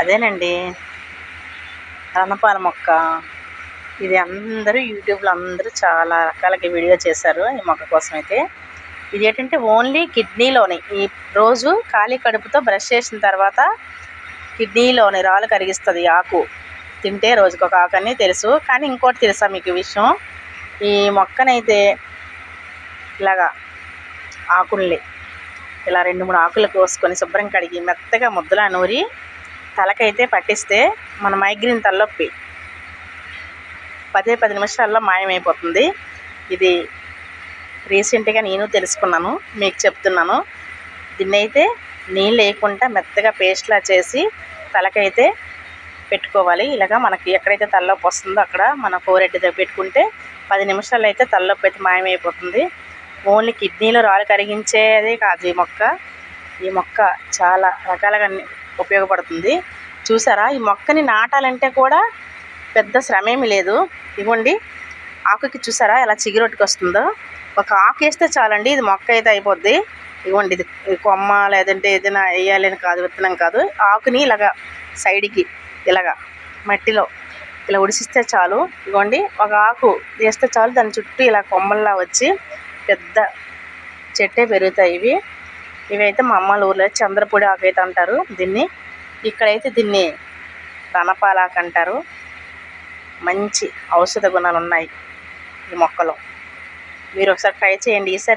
అదేనండి. రణపాల మొక్క. ఇది అందరూ యూట్యూబ్లో అందరూ చాలా రకాలకి వీడియో చేశారు ఈ మొక్క కోసం అయితే ఇది ఏంటంటే ఓన్లీ కిడ్నీలోని. ఈ రోజు ఖాళీ కడుపుతో బ్రష్ చేసిన తర్వాత కిడ్నీలోని రాళ్ళు కరిగిస్తుంది ఆకు. తింటే రోజుకు ఒక ఆకు అని తెలుసు. కానీ ఇంకోటి తెలుసా మీకు విషయం? ఈ మొక్కనైతే ఇలాగా ఆకుల్ని ఇలా రెండు మూడు ఆకులు కోసుకొని శుభ్రం కడిగి మెత్తగా ముద్దలా నూరి తలకైతే పట్టిస్తే మన మైగ్రేన్ తలనొప్పి. పదే పది నిమిషాల్లో మాయమైపోతుంది. ఇది రీసెంట్గా నేను తెలుసుకున్నాను మీకు చెప్తున్నాను. దీన్నైతే నీళ్ళు వేయకుండా మెత్తగా పేస్ట్లా చేసి తలకైతే పెట్టుకోవాలి. ఇలాగా మనకి ఎక్కడైతే తలనొప్పి వస్తుందో అక్కడ మన ఫోరెడ్ దగ్గర పెట్టుకుంటే పది నిమిషాలు అయితే తలనొప్పి అయితే మాయమైపోతుంది. ఓన్లీ కిడ్నీలో రాళ్ళు కరిగించేదే కాదు ఈ మొక్క. ఈ మొక్క చాలా రకాలుగా ఉపయోగపడుతుంది. చూసారా? ఈ మొక్కని నాటాలంటే కూడా పెద్ద శ్రమ ఏమీ లేదు. ఇవ్వండి. ఆకుకి చూసారా? ఎలా చిగురొట్టుకు వస్తుందో ఒక ఆకు వేస్తే చాలండి. ఇది మొక్క అయితే అయిపోద్ది. ఇవ్వండి. ఇది ఇది కొమ్మ లేదంటే ఏదైనా వేయాలని కాదు విత్తనం కాదు. ఆకుని ఇలాగా సైడ్కి ఇలాగా మట్టిలో ఇలా ఉడిసిస్తే చాలు. ఇవ్వండి. ఒక ఆకు వేస్తే చాలు. దాని చుట్టూ ఇలా కొమ్మల్లా వచ్చి పెద్ద చెట్టే పెరుగుతాయి ఇవి. ఇవైతే మా అమ్మ వాళ్ళ ఊర్లో చంద్రపూడి ఆకు అయితే అంటారు దీన్ని. ఇక్కడైతే దీన్ని రణపాలాకు అంటారు. మంచి ఔషధ గుణాలు ఉన్నాయి ఈ మొక్కలో. మీరు ఒకసారి ట్రై చేయండి. ఈసారి